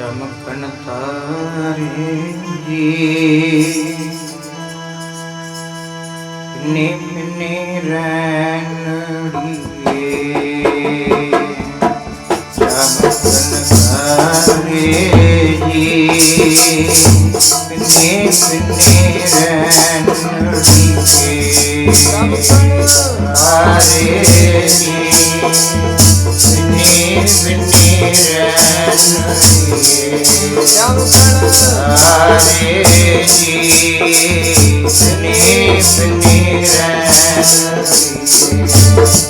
चमकन तारे निम्ने रैनड़िए रमकण तारे जी Sneeze, sneeze, sneeze.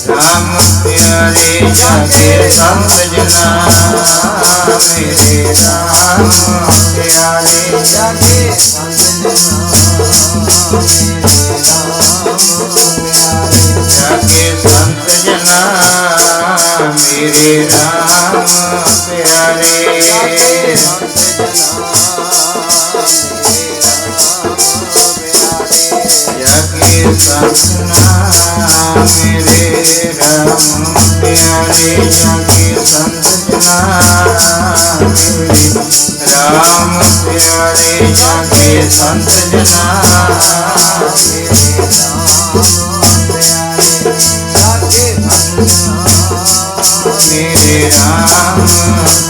sanna mere ram pyare jage sanna mere ram pyare jage samjna mere ram pyare jage samjna mere मेरे राम प्यारे जगे संजना मेरे राम प्यारे जगे संजना मेरे राम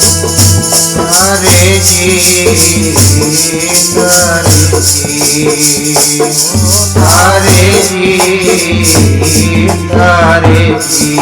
তারে তারে তারে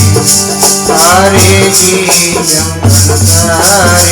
Hare Hare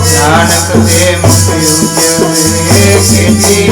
ਨਾਨਕ ਦੇ ਮੁਖ ਉਜਲੇ ਕੀਤੀ